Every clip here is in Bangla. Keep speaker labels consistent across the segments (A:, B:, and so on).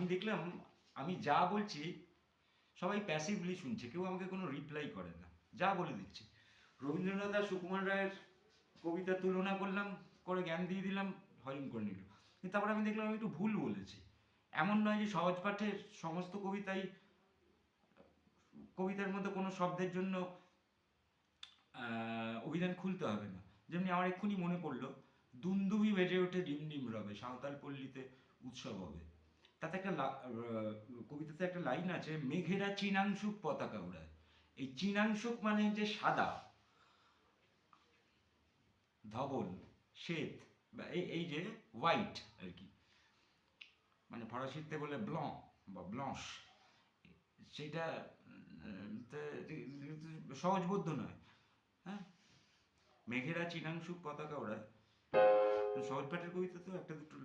A: আমি দেখলাম, আমি যা বলছি, সবাই প্যাসিভলি শুনছে, কেউ আমাকে কোনো রিপ্লাই করে না। যা বলে দিচ্ছে। রবীন্দ্রনাথ আর সুকুমার রায়ের কবিতার তুলনা করলাম, করে জ্ঞান দিয়ে দিলাম হজম করে নিল। কিন্তু তারপর আমি দেখলাম, আমি একটু ভুল বলেছি। এমন নয় যে সহজ পাঠের সমস্ত কবিতাই, কবিতার মধ্যে কোনো শব্দের জন্য অভিধান খুলতে হবে না। যেমনি আমার এক্ষুনি মনে পড়ল, দুন্দুবি বেজে ওঠে ডিম ডিম রবে, সাঁওতাল পল্লীতে উৎসব হবে। তাতে একটা কবিতাতে একটা লাইন আছে, মেঘেরা চীনাংশুক পতাকা উড়ায়। এই চীনাংশুক মানে যে সাদা, ধবল, শ্বেত, বা এই এই যে হোয়াইট আর কি। মানে ফরাসিতে বলে ব্লঁ বা ব্লঁশ সেটা সহজবোধ্য নয়। হ্যাঁ? মেঘেরা চীনাংশুক পতাকা ওড়ায় সহজ পাঠের কবিতা তো একটা দুটো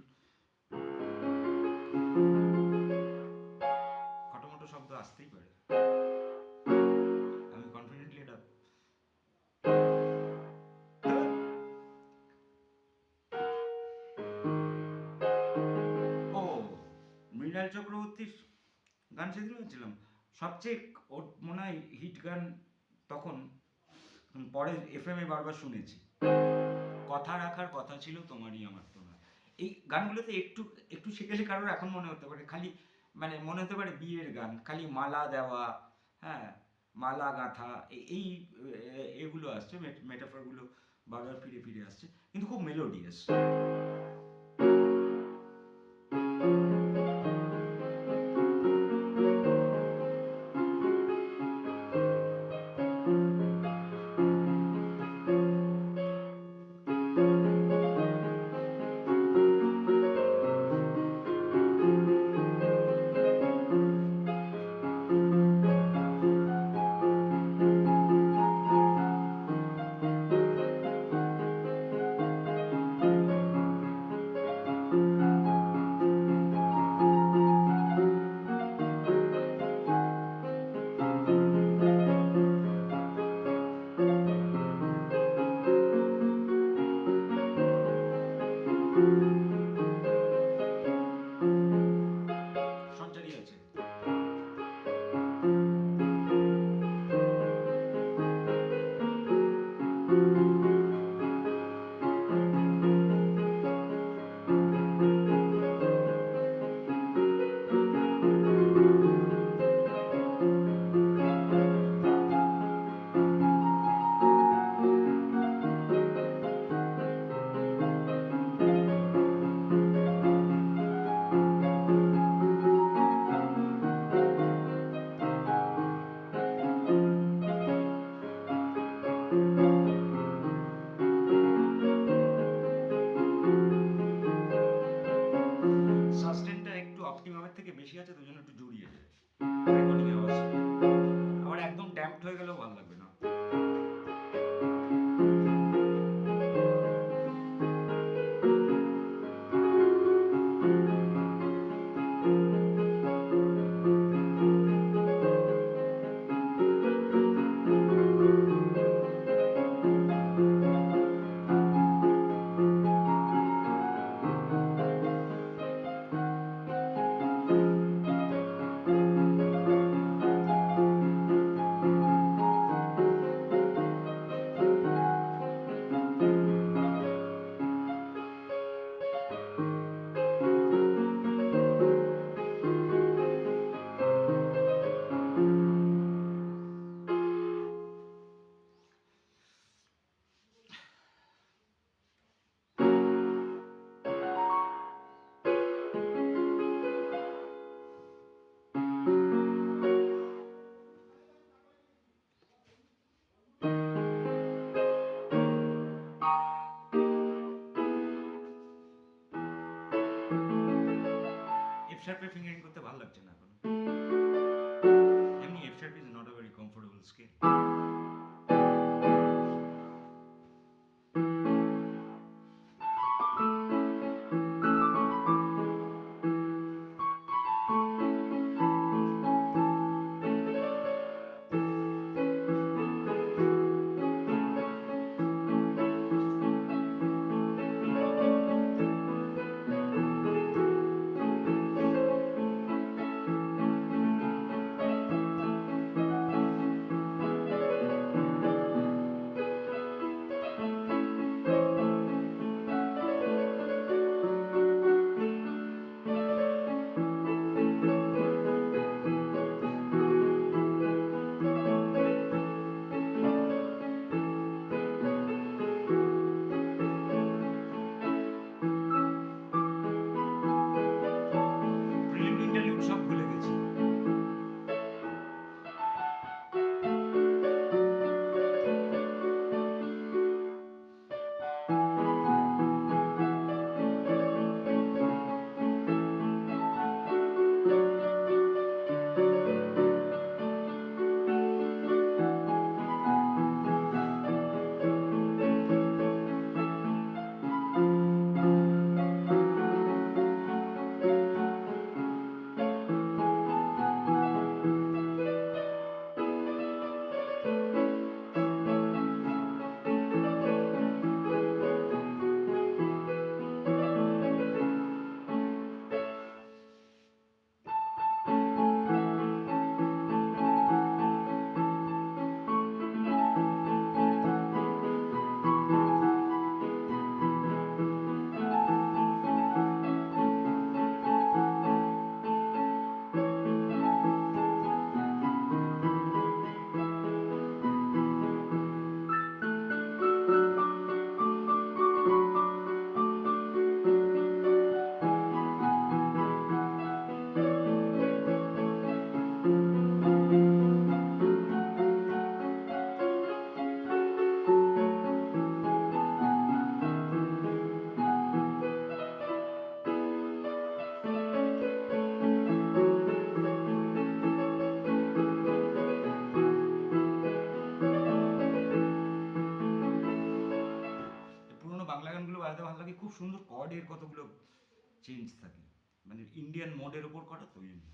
A: খটোমটো শব্দ আসতেই পারে। আমি কনফিডেন্টলি এটা ও, মৃণাল চক্রবর্তীর গান সেদিন হচ্ছিলাম সবচেয়ে ওর মনে হয় হিট গান তখন পরে এফএম এ বারবার শুনেছি। কথা রাখার কথা ছিল তোমারই আমার তো। এই গানগুলোতে একটু একটু শিখেলে কারোর এখন মনে হতে পারে। খালি মানে মনে হতে পারে বিয়ের গান, খালি মালা দেওয়া হ্যাঁ মালা গাঁথা এই এগুলো আসছে মেটাফারগুলো বারবার ফিরে ফিরে আসছে, কিন্তু খুব মেলোডিয়াস থেকে पे फिंगर কর্ডের কতগুলো চেঞ্জ থাকে? মানে ইন্ডিয়ান মডের ওপর করা তো ওই জন্য